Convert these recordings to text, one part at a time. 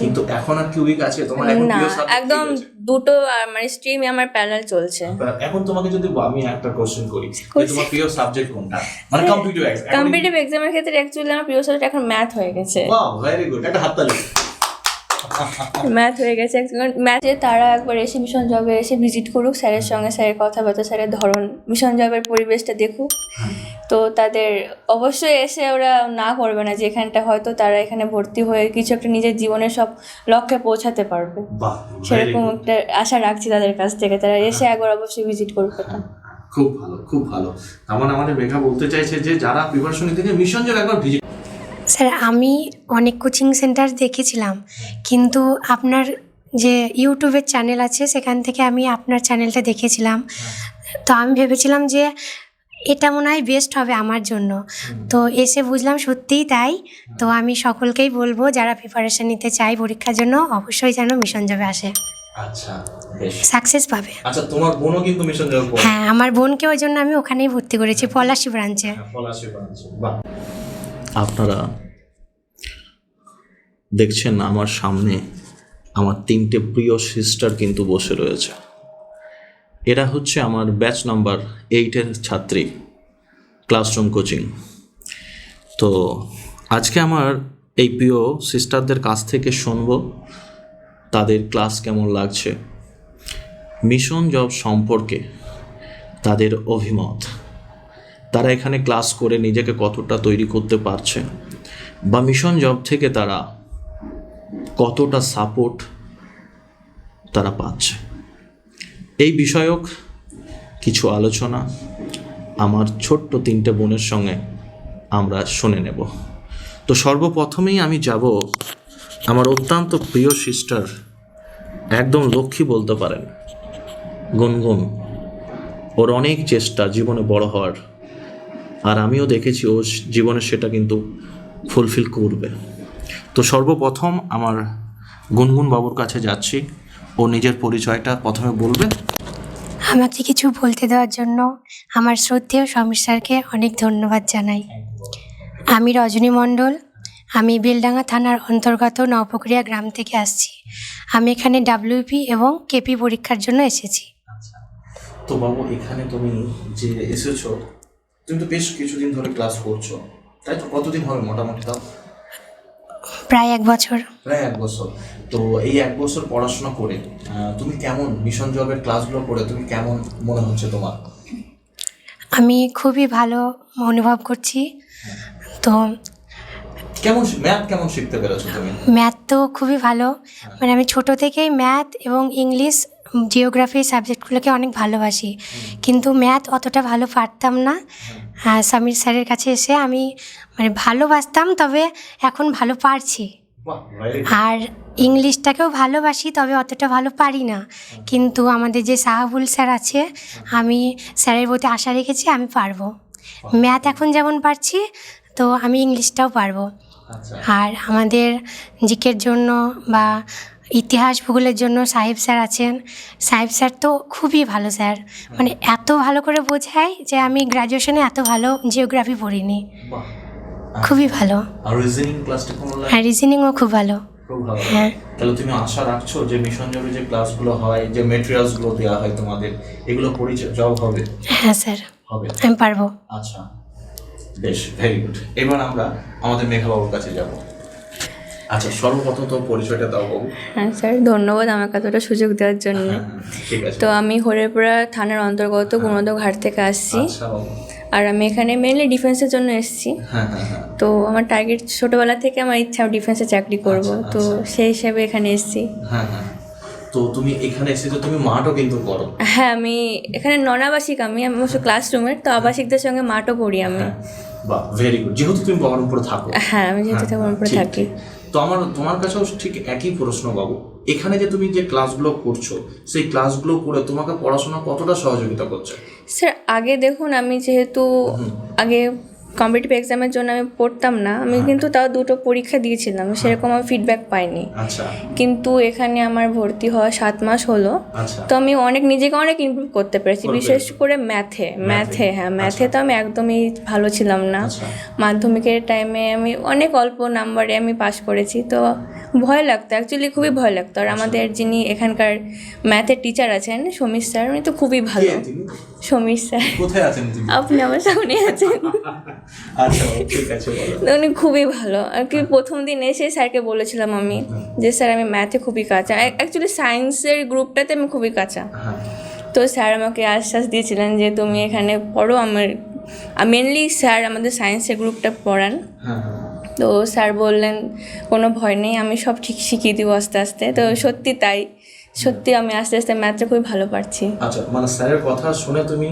কিন্তু এখন আর কিউবিক আছে? তোমার এখন না একদম দুটো মানে স্ট্রিম আমার প্যারাল চলছে। এখন তোমাকে যদি আমি একটা কোশ্চেন করি তোমার প্রিয় সাবজেক্ট কোনটা? মানে কম্পিউটার কম্পিটিটিভ এক্সামের ক্ষেত্রে অ্যাকচুয়ালি আমার প্রিয় সাবজেক্ট এখন ম্যাথ হয়ে গেছে। ওয়াও ভেরি গুড একটা হাততালি। ম্যাথ হয়ে গেছে ম্যাথে তারা একবার এসে মিশন জবে এসে ভিজিট করুক স্যারের সঙ্গে স্যারের কথাবার্তা স্যারের ধরন। মিশন জবের পরিবেশটা দেখুক। তো তাদের অবশ্যই এসে ওরা না করবে না যে এখানটা হয়তো তারা এখানে ভর্তি হয়ে কিছু একটা নিজের জীবনের সব লক্ষ্যে পৌঁছাতে পারবে। সেরকম একটা আশা রাখছি তাদের কাছ থেকে তারা এসে একবার অবশ্যই ভিজিট করবে। এটা খুব ভালো খুব ভালো। তার মানে আমাদের মেঘা বলতে চাইছে যে যারা প্রিপারেশন গিয়ে মিশন জব একবার ভিজিট স্যার আমি অনেক কোচিং সেন্টার দেখেছিলাম। কিন্তু আপনার যে ইউটিউবের চ্যানেল আছে সেখান থেকে আমি আপনার চ্যানেলটা দেখেছিলাম। তো আমি ভেবেছিলাম যে এটা মনে হয় বেস্ট হবে আমার জন্য। তো এসে বুঝলাম সত্যিই তাই। তো আমি সকলকেই বলব যারা প্রিপারেশন নিতে চায় পরীক্ষার জন্য অবশ্যই যেন মিশন যাবে আসে। আচ্ছা সাকসেস পাবে। আচ্ছা তোমার বোনও কিন্তু মিশন জব হ্যাঁ আমার বোনকে ওই জন্য আমি ওখানেই ভর্তি করেছি পলাশি ব্রাঞ্চে পলাশি ব্রাঞ্চ বাহ। আপনারা দেখছেন আমার সামনে আমার তিনটে প্রিয় সিস্টার কিন্তু বসে রয়েছে। এরা হচ্ছে আমার ব্যাচ নাম্বার এইটের ছাত্রী ক্লাসরুম কোচিং তো আজকে আমার এই প্রিয় সিস্টারদের কাছ থেকে শুনব, তাদের ক্লাস কেমন লাগছে মিশন জব সম্পর্কে তাদের অভিমত। তারা এখানে ক্লাস করে নিজেকে কতটা তৈরি করতে পারছে, বা মিশন জব থেকে তারা কতটা সাপোর্ট তারা পাচ্ছে। এই বিষয়ক কিছু আলোচনা আমার ছোট্ট তিনটে বোনের সঙ্গে আমরা শুনে নেব। তো সর্বপ্রথমেই আমি যাব আমার অত্যন্ত প্রিয় সিস্টার একদম লক্ষ্মী বলতে পারেন, গুনগুন। ওর অনেক চেষ্টা জীবনে বড় হওয়ার, আর আমিও দেখেছি ও জীবনে সেটা কিন্তু ফুলফিল করবে। তো সর্বপ্রথম আমার গুনগুন বাবুর কাছে যাচ্ছি। ও নিজের পরিচয়টা প্রথমে বলবে। আমাকে কিছু বলতে দেওয়ার জন্য আমার শ্রদ্ধেয় সমীর স্যারকে অনেক ধন্যবাদ জানাই। আমি রজনী মণ্ডল। আমি বেলডাঙ্গা থানার অন্তর্গত নবপুকুরিয়া গ্রাম থেকে আসছি। আমি এখানে ডাব্লিউপি এবং কেপি পরীক্ষার জন্য এসেছি। তো বাবু এখানে তুমি যে এসেছ তুমি তো বেশ কিছুদিন ধরে ক্লাস করছ। তাই তো কতদিন হবে মোটামুটি তাও? প্রায় এক বছর। প্রায় এক বছর। তো এই এক বছর পড়াশোনা করে তুমি কেমন মিশন জবের ক্লাসগুলো করে তুমি কেমন মনে হচ্ছে তোমার? আমি খুবই ভালো অনুভব করছি। তো কেমন ম্যাথ কেমন শিখতে পেরেছ তুমি? ম্যাথ তো খুবই ভালো। মানে আমি ছোট থেকেই ম্যাথ এবং ইংলিশ জিওগ্রাফি সাবজেক্টগুলোকে অনেক ভালোবাসি। কিন্তু ম্যাথ অতটা ভালো পারতাম না। আর সমীর স্যারের কাছে এসে আমি মানে ভালোবাসতাম তবে এখন ভালো পারছি. আর ইংলিশটাকেও ভালোবাসি তবে অতটা ভালো পারি না। কিন্তু আমাদের যে সাহাবুল স্যার আছে আমি স্যারের প্রতি আশা রেখেছি আমি পারব। ম্যাথ এখন যেমন পারছি তো আমি ইংলিশটাও পারব। আচ্ছা। আর আমাদের জিকের জন্য বা ইতিহাস ভূগোলের জন্য সাহেব স্যার আছেন। সাহেব স্যার তো খুবই ভালো স্যার। মানে এত ভালো করে বোঝায় যে আমি গ্র্যাজুয়েশনে এত ভালো জিওগ্রাফি পড়িনি। খুবই ভালো। আর আর রিজনিংও খুব ভালো। হ্যাঁ। তাহলে তুমি আশা রাখছো যে মিশন যে ক্লাসগুলো হয় যে মেটেরিয়ালসগুলো দেওয়া হয় তোমাদের এগুলো পরিচয় হবে? হ্যাঁ স্যার। হবে। আমি পারব। আচ্ছা। বেশ ভেরি গুড এবার আমরা আমাদের মেঘাবাবুর কাছে যাব। আচ্ছা সর্বপ্রথম তো পরিচয়টা দাও বাবু। হ্যাঁ স্যার ধন্যবাদ আমাকে এতটা সুযোগ দেওয়ার জন্য। হ্যাঁ, হ্যাঁ, তো আমি হরিপুরা থানার অন্তর্গত গুণদ ঘাট থেকে আসছি। আচ্ছা আর আমি এখানে মেনলি ডিফেন্সের জন্য এসেছি। হ্যাঁ হ্যাঁ হ্যাঁ। তো আমার টার্গেট ছোটোবেলা থেকে আমার ইচ্ছা ডিফেন্সে চাকরি করব। আচ্ছা, তো আচ্ছা। সেই হিসাবে এখানে এসেছি। হ্যাঁ হ্যাঁ। তো তুমি এখানে এসেছ তুমি মাঠও কিন্তু করো। হ্যাঁ আমি এখানে নন আবাসিক আমি আমি ক্লাসরুমের তো আবাসিকদের সঙ্গে মাঠও পড়ি আমি। হ্যাঁ বাহ ভেরি গুড যেহেতু তুমি বহরমপুরে থাকো। হ্যাঁ আমি যেহেতু হ্যাঁ, তেমন থাকি। তো আমার তোমার কাছেও ঠিক একই প্রশ্ন বাবু। এখানে যে তুমি যে ক্লাসগুলো করছ সেই ক্লাসগুলো করে তোমাকে পড়াশোনা কতটা সহযোগিতা করছে? স্যার আগে দেখুন আমি যেহেতু আগে কম্পিটিটিভ এক্সামের জন্য আমি পড়তাম না আমি কিন্তু তাও দুটো পরীক্ষা দিয়েছিলাম সেরকম আমি ফিডব্যাক পাইনি। আচ্ছা। কিন্তু এখানে আমার ভর্তি হওয়া সাত মাস হলো আচ্ছা। তো আমি অনেক নিজেকে অনেক ইমপ্রুভ করতে পেরেছি বিশেষ করে ম্যাথে ম্যাথে হ্যাঁ ম্যাথে তো আমি একদমই ভালো ছিলাম না। আচ্ছা। মাধ্যমিকের টাইমে আমি অনেক অল্প নাম্বারে আমি পাশ করেছি তো ভয় লাগতো অ্যাকচুয়ালি খুবই ভয় লাগতো। আর আমাদের যিনি এখানকার ম্যাথের টিচার আছেন সমীর স্যার উনি তো খুবই ভালো। সমীর স্যার। কোথায় আছেন আপনি আমার সামনে আছেন। আচ্ছা উনি খুবই ভালো। আর কি প্রথম দিন এসে স্যারকে বলেছিলাম আমি যে স্যার আমি ম্যাথে খুবই কাঁচা। অ্যাকচুয়ালি সায়েন্সের গ্রুপটাতে আমি খুবই কাঁচা। হ্যাঁ। তো স্যার আমাকে আশ্বাস দিয়েছিলেন যে তুমি এখানে পড়ো আমার মেনলি স্যার আমাদের সায়েন্সের গ্রুপটা পড়ান। হ্যাঁ হ্যাঁ। তো স্যার বললেন কোনো ভয় নেই আমি সব ঠিক শিখিয়ে দিব আস্তে আস্তে। তো সত্যি তাই সত্যি আমি আস্তে আস্তে ম্যাথটা খুবই ভালো পারছি। আচ্ছা মানে স্যারের কথা শুনে তুমি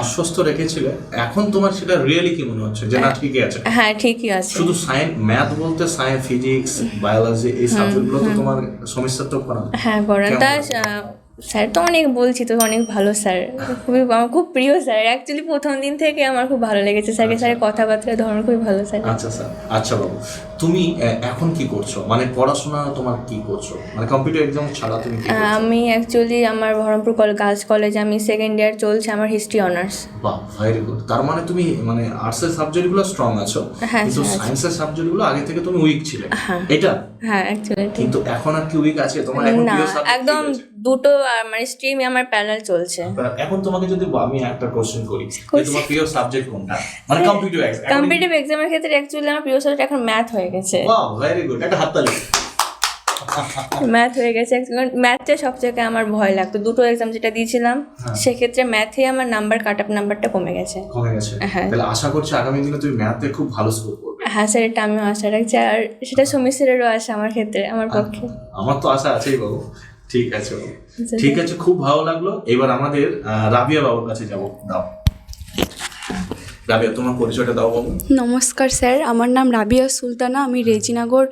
আশ্বস্ত রেখেছিলে এখন তোমার সেটা রিয়েলি কি মনে হচ্ছে? যে না ঠিকই আছে। হ্যাঁ ঠিকই আছে। শুধু সায়েন্স ম্যাথ বলতে সায়েন্স ফিজিক্স বায়োলজি এই সাবজেক্টগুলো তো তোমার সমস্যা তো করা। হ্যাঁ কেমন? তা স্যার তো অনেক বলছি তো অনেক ভালো স্যার। খুবই আমার খুব প্রিয় স্যার। অ্যাকচুয়ালি প্রথম দিন থেকে আমার খুব ভালো লেগেছে স্যারকে। স্যারের কথাবার্তা ধরন খুবই ভালো স্যার। আচ্ছা স্যার। আচ্ছা বাবু। তুমি এখন কি করছ? মানে পড়াশোনা তোমার কি করছ? মানে কম্পিউটার এক্সাম ছাড়া তুমি কি করছ? আমি অ্যাকচুয়ালি আমার বহরমপুর গার্লস কলেজে আমি সেকেন্ড ইয়ার চলছে আমার হিস্ট্রি অনার্স বাহ ভেরি গুড তার মানে তুমি মানে আর্টসের সাবজেক্টগুলো স্ট্রং আছো হ্যাঁ, কিন্তু হ্যাঁ, সায়েন্সের সাবজেক্টগুলো আগে থেকে তুমি উইক ছিলে। এটা? হ্যাঁ অ্যাকচুয়ালি কিন্তু এখন আর কি উইক আছে? তোমার এখন প্রিয় সাবজেক্ট একদম দুটো মানে স্ট্রিমে আমার প্যারাল চলছে। এখন তোমাকে যদি আমি একটা কোশ্চেন করি তোমার প্রিয় সাবজেক্ট কোনটা? মানে কম্পিউটার এক্সাম কম্পিটিটিভ এক্সামের ক্ষেত্রে অ্যাকচুয়ালি আমার প্রিয় সাবজেক্ট এখন ম্যাথ হয়ে গেছে ভেরি গুড একটা হাততালি ম্যাথ হয়ে গেছে ম্যাথটা আমার ভয় লাগতো। দুটো এক্সাম যেটা দিয়েছিলাম হ্যাঁ। সেক্ষেত্রে ম্যাথে আমার নাম্বার কাট আপ নাম্বারটা কমে গেছে। কমে গেছে। হ্যাঁ। তাহলে আশা করছি আগামী দিনে তুমি ম্যাথে খুব ভালো স্কোর করবে। হ্যাঁ স্যার এটা আমিও আশা রাখছি। আর সেটা সমীর স্যারেরও আশা আমার ক্ষেত্রে আমার পক্ষে। আমার তো আশা আছেই বাবু। ঠিক আছে আচ্ছা। ঠিক আছে খুব ভালো লাগল। এবার আমাদের রাবিয়া বাবুর কাছে যাব। দাও। রাবিয়া তোমার পরিচয়টা দাও বাবু নমস্কার স্যার আমার নাম রাবিয়া সুলতানা আমি রেজিনগর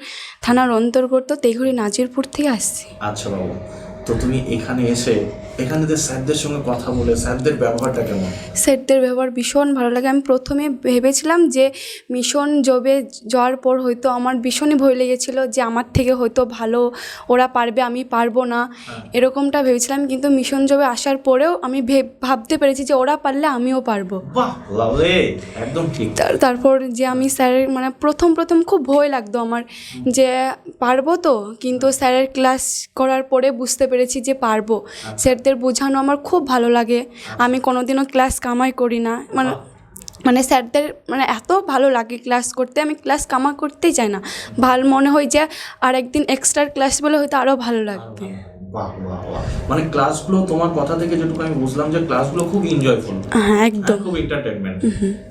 থানার অন্তর্গত তেঘুরি নাজিরপুর থেকে আসছি। আচ্ছা বাবু তো তুমি এখানে এসে এখানে যে স্যারদের সঙ্গে কথা বলে স্যারদের ব্যবহারটা কেমন? স্যারদের ব্যবহার ভীষণ ভালো লাগে। আমি প্রথমে ভেবেছিলাম যে মিশন জবে যাওয়ার পর হয়তো আমার ভীষণই ভয় লেগেছিল যে আমার থেকে হয়তো ভালো ওরা পারবে আমি পারব না। এরকমটা ভেবেছিলাম কিন্তু মিশন জবে আসার পরেও আমি ভেব- ভাবতে পেরেছি যে ওরা পারলে আমিও পারব। একদম ঠিক। তারপর যে আমি স্যারের মানে প্রথম প্রথম খুব ভয় লাগতো আমার যে পারব তো কিন্তু স্যারের ক্লাস করার পরে বুঝতে পেরেছি যে পারব। স্যারদের বোঝানো আমার খুব ভালো লাগে। আমি কোনোদিনও ক্লাস কামাই করি না। মানে মানে স্যারদের মানে এত ভালো লাগে ক্লাস করতে, আমি ক্লাস কামা করতেই চাই না। ভালো মনে হয় যে আর একদিন এক্সট্রা ক্লাস বলে হয়তো আরও ভালো লাগবে। বাহ বাহ বাহ। মানে ক্লাসগুলো তোমার কথা থেকে যেটুকু আমি বুঝলাম যে ক্লাসগুলো খুব এনজয়ফুল হ্যাঁ একদম। খুব এন্টারটেনমেন্ট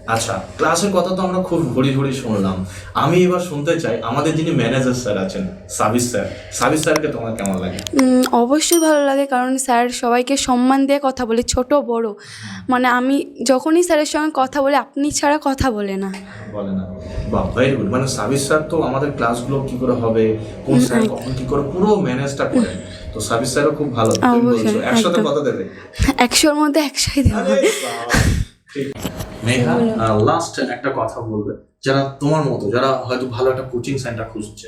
আচ্ছা ক্লাসের কথা তো আমরা খুব ঘড়ি ঘড়ি শুনলাম। আমি এবার শুনতে চাই আমাদের যিনি ম্যানেজার স্যার আছেন সাবিস স্যার সাবিস স্যারকে তোমার কেমন লাগে? অবশ্যই ভালো লাগে কারণ স্যার সবাইকে সম্মান দিয়ে কথা বলে ছোট বড়। মানে আমি যখনই স্যারের সঙ্গে কথা বলে আপনি ছাড়া কথা বলে না। বলে না। বাহ ভেরি গুড মানে সাবিস স্যার তো আমাদের ক্লাসগুলো কি করে হবে কোন স্যার কখন কি করে পুরো ম্যানেজটা করে তো সার্ভিস স্যারও খুব ভালো তুমি বলছো একসাথে কত দেবে? একশোর মধ্যে একশোই দেবো। মেঘা লাস্ট একটা কথা বলবে। যারা তোমার মতো যারা হয়তো ভালো একটা কোচিং সেন্টার খুঁজছে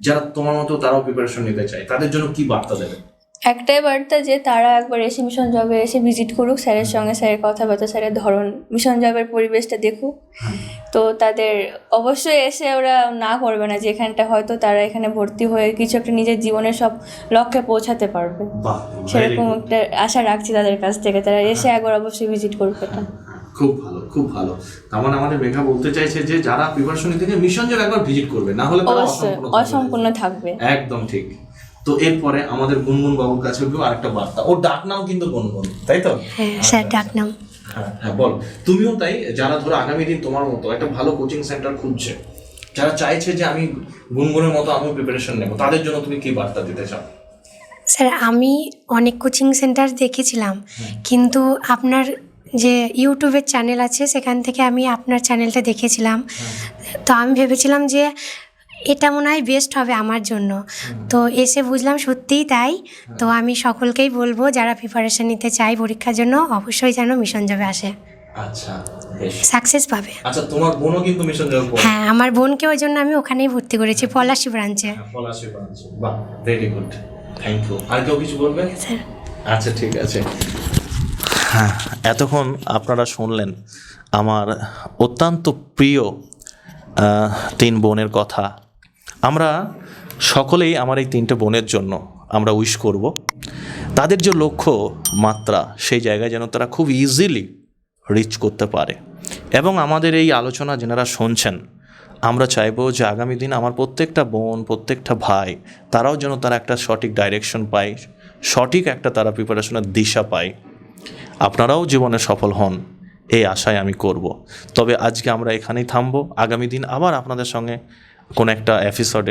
যারা তোমার মতো তারাও প্রিপারেশন নিতে চায় তাদের জন্য কি বার্তা দেবে? একটাই বার্তা যে তারা একবার এসে মিশন জবে এসে ভিজিট করুক স্যারের সঙ্গে স্যারের কথাবার্তা স্যারের ধরন মিশন জবের পরিবেশটা দেখুক। তো তাদের অবশ্যই এসে ওরা না করবে না যে এখানটা হয়তো তারা এখানে ভর্তি হয়ে কিছু একটা নিজের জীবনের সব লক্ষ্যে পৌঁছাতে পারবে। সেরকম একটা আশা রাখছি তাদের কাছ থেকে তারা এসে একবার অবশ্যই ভিজিট করবে। এটা খুব ভালো খুব ভালো। তার মানে আমাদের মেঘা বলতে চাইছে যে যারা প্রিপারেশন মিশন জব একবার ভিজিট করবে না হলে। অসম্পূর্ণ থাকবে। একদম ঠিক। তো এরপরে আমাদের গুনগুন বাবুর কাছে গিয়েও আরেকটা বার্তা। ওর ডাক নাম কিন্তু গুনগুন তাই তো? হ্যাঁ স্যার ডাকনাম হ্যাঁ হ্যাঁ বল। তুমিও তাই যারা ধরো আগামী দিন তোমার মতো একটা ভালো কোচিং সেন্টার খুঁজছে যারা চাইছে যে আমি গুনগুনের মতো আমিও প্রিপারেশন নেব তাদের জন্য তুমি কি বার্তা দিতে চাও? স্যার আমি অনেক কোচিং সেন্টার দেখেছিলাম কিন্তু আপনার যে ইউটিউবের চ্যানেল আছে সেখান থেকে আমি আপনার চ্যানেলটা দেখেছিলাম। তো আমি ভেবেছিলাম যে এটা মনে হয় বেস্ট হবে আমার জন্য। তো এসে বুঝলাম সত্যিই তাই। তো আমি সকলকেই বলব যারা প্রিপারেশন নিতে চাই পরীক্ষার জন্য অবশ্যই যেন মিশন যাবে আসে। আচ্ছা সাকসেস পাবে। আচ্ছা তোমার বোনও কিন্তু মিশন যাবে হ্যাঁ আমার বোনকে ওই জন্য আমি ওখানেই ভর্তি করেছি পলাশি ব্রাঞ্চে পলাশি ব্রাঞ্চ বাহ ভেরি গুড থ্যাংক ইউ আর কেউ কিছু বলবে? স্যার আচ্ছা ঠিক আছে। হ্যাঁ এতক্ষণ আপনারা শুনলেন আমার অত্যন্ত প্রিয় তিন বোনের কথা। আমরা সকলেই আমার এই তিনটে বোনের জন্য আমরা উইশ করব। তাদের যে লক্ষ্য মাত্রা, সেই জায়গায় যেন তারা খুব ইজিলি রিচ করতে পারে। এবং আমাদের এই আলোচনা যেনারা শুনছেন, আমরা চাইব যে আগামী দিন আমার প্রত্যেকটা বোন, প্রত্যেকটা ভাই, তারাও যেন তারা একটা সঠিক ডাইরেকশন পায়, সঠিক একটা তারা প্রিপারেশনের দিশা পায়। আপনারাও জীবনে সফল হন, এই আশায় আমি করব। তবে আজকে আমরা এখানেই থামবো। আগামী দিন আবার আপনাদের সঙ্গে কোনো একটা এপিসোডে